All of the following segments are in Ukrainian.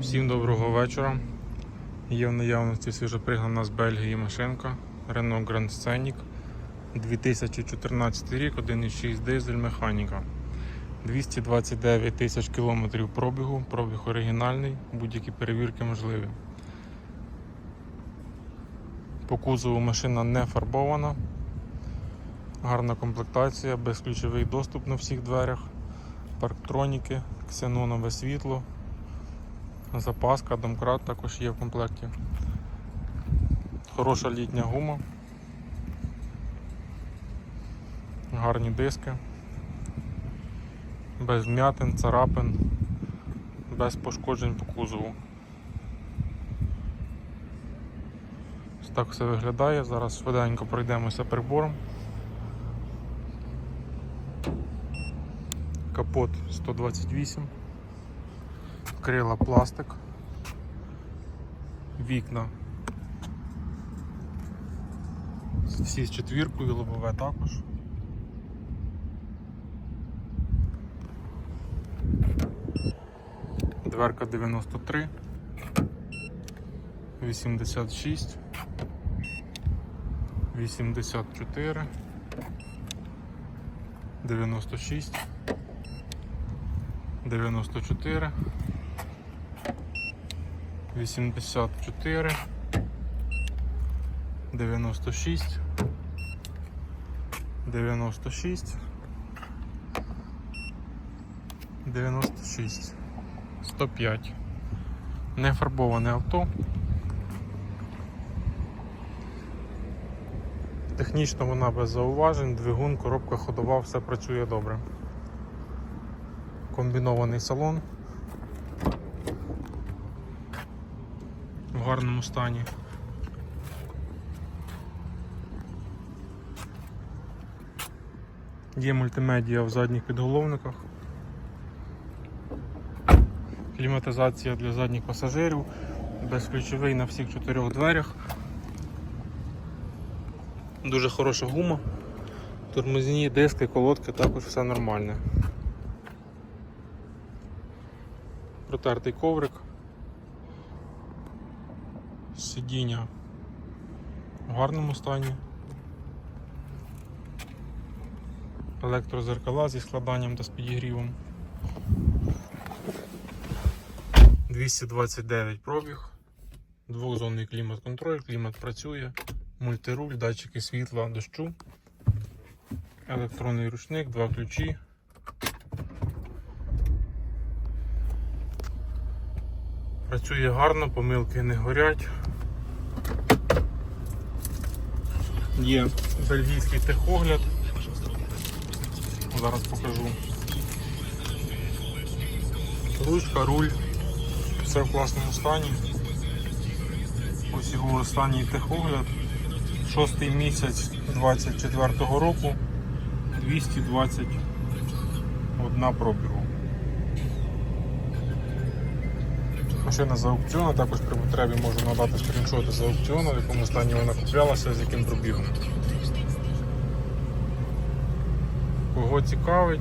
Всім доброго вечора. Є в наявності свіжопригнана з Бельгії машинка Renault Grand Scenic 2014 рік, 1,6 дизель механіка. 229 тисяч кілометрів пробігу, пробіг оригінальний, будь-які перевірки можливі. По кузову машина не фарбована, гарна комплектація, безключовий доступ на всіх дверях, парктроніки, ксенонове світло. Запаска, домкрат також є в комплекті. Хороша літня гума. Гарні диски. Без вмятин, царапин, без пошкоджень по кузову. Ось так все виглядає. Зараз швиденько пройдемося прибором. Капот 128 крила пластик, вікна. Всі з четвіркою, лобове також. Дверка 93, 86, 84, 96, 94. 84 96 96 96 105 Не фарбоване авто. Технічно вона без зауважень, двигун, коробка ходова, все працює добре. Комбінований салон. Гарному стані. Є мультимедіа в задніх підголовниках. Кліматизація для задніх пасажирів, безключовий на всіх чотирьох дверях. Дуже хороша гума, тормозні диски, колодки, також все нормальне. Протертий коврик. Сидіння в гарному стані. Електрозеркала зі складанням та з підігрівом. 229 пробіг, двохзонний клімат-контроль, клімат працює, мультируль, датчики світла, дощу, електронний ручник, два ключі. Працює гарно, помилки не горять. Є бельгійський техогляд. Зараз покажу. Ручка, руль, все в класному стані. Ось його останній техогляд. Шостий місяць 24-го року 221 пробігу. Машина за аукціону, також при потребі можу надати скріншоти з аукціону, в якому стані вона куплялася, з яким пробігом. Кого цікавить,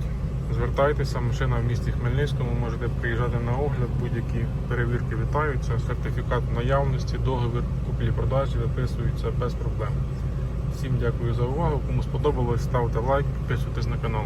звертайтеся, машина в місті Хмельницькому, можете приїжджати на огляд, будь-які перевірки вітаються, сертифікат наявності, договір куплі-продажі виписуються без проблем. Всім дякую за увагу. Кому сподобалось, ставте лайк, підписуйтесь на канал.